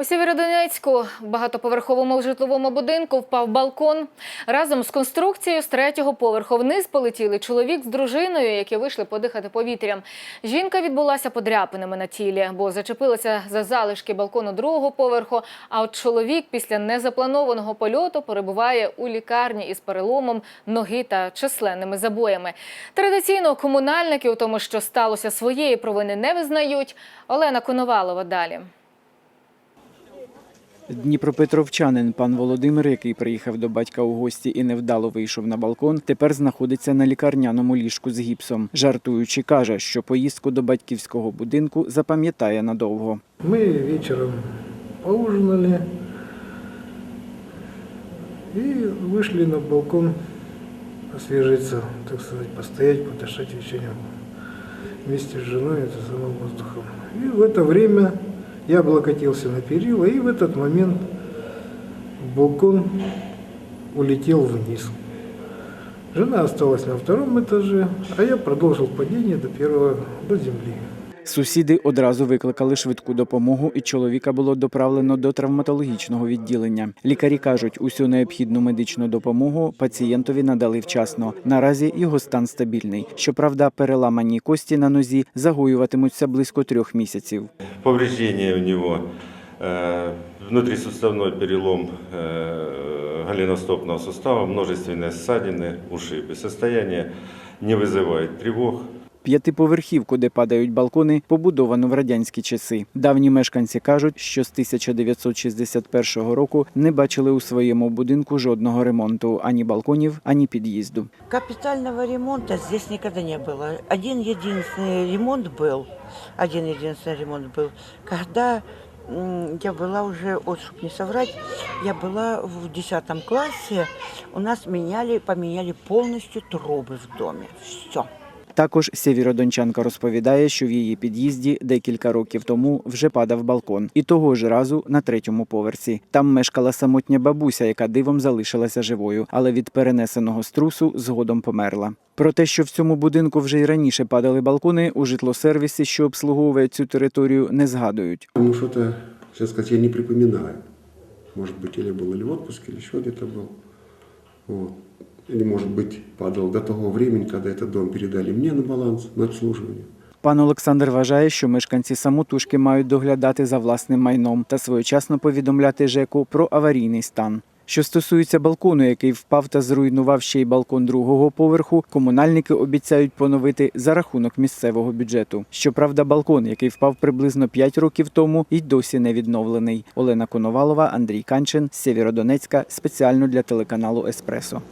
У Сєвєродонецьку в багатоповерховому житловому будинку впав балкон. Разом з конструкцією з третього поверху вниз полетіли чоловік з дружиною, які вийшли подихати повітрям. Жінка відбулася подряпинами на тілі, бо зачепилася за залишки балкону другого поверху. А от чоловік після незапланованого польоту перебуває у лікарні із переломом ноги та численними забоями. Традиційно комунальники у тому, що сталося своєї провини, не визнають. Олена Коновалова далі. Дніпропетровчанин пан Володимир, який приїхав до батька у гості і невдало вийшов на балкон, тепер знаходиться на лікарняному ліжку з гіпсом. Жартуючи, каже, що поїздку до батьківського будинку запам'ятає надовго. Мы вечером поужинали и вышли на балкон освежиться, так сказать, постоять, подышать вечером вместе с женой, это самым воздухом. И в это время я облокотился на перила, и в этот момент балкон улетел вниз. Жена осталась на втором этаже, а я продолжил падение до первого, до земли. Сусіди одразу викликали швидку допомогу, і чоловіка було доправлено до травматологічного відділення. Лікарі кажуть, усю необхідну медичну допомогу пацієнтові надали вчасно. Наразі його стан стабільний. Щоправда, переламані кості на нозі загоюватимуться близько трьох місяців. Повреждение у него э, внутрисуставной перелом э, голеностопного сустава, множественные ссадины, ушибы. Состояние не вызывает тревог. П'ятиповерхівку, де падають балкони, побудовано в радянські часи. Давні мешканці кажуть, що з 1961 року не бачили у своєму будинку жодного ремонту ані балконів, ані під'їзду. Капитального ремонта здесь никогда не было. Один единственный ремонт был, один единственный ремонт был, когда м, я была уже, вот чтобы не соврать, я была в 10 классе, у нас меняли, поменяли полностью трубы в доме. Все. Також сєвєродончанка розповідає, що в її під'їзді декілька років тому вже падав балкон, і того ж разу на третьому поверсі. Там мешкала самотня бабуся, яка дивом залишилася живою, але від перенесеного струсу згодом померла. Про те, що в цьому будинку вже й раніше падали балкони, у житлосервісі, що обслуговує цю територію, не згадують. Ну, что-то, сейчас сказать, я не припоминаю. Может быть, или был или в отпуске, или еще где-то был. Вот. Или, может быть, падал до того времени, когда этот дом передали мне на баланс, на обслуживание. Пан Олександр вважає, що мешканці самотужки мають доглядати за власним майном та своєчасно повідомляти ЖЕКу про аварійний стан. Що стосується балкону, який впав та зруйнував ще й балкон другого поверху, комунальники обіцяють поновити за рахунок місцевого бюджету. Щоправда, балкон, який впав приблизно 5 років тому, і досі не відновлений. Олена Коновалова, Андрій Канчин, Сєвєродонецька, спеціально для телеканалу Еспресо.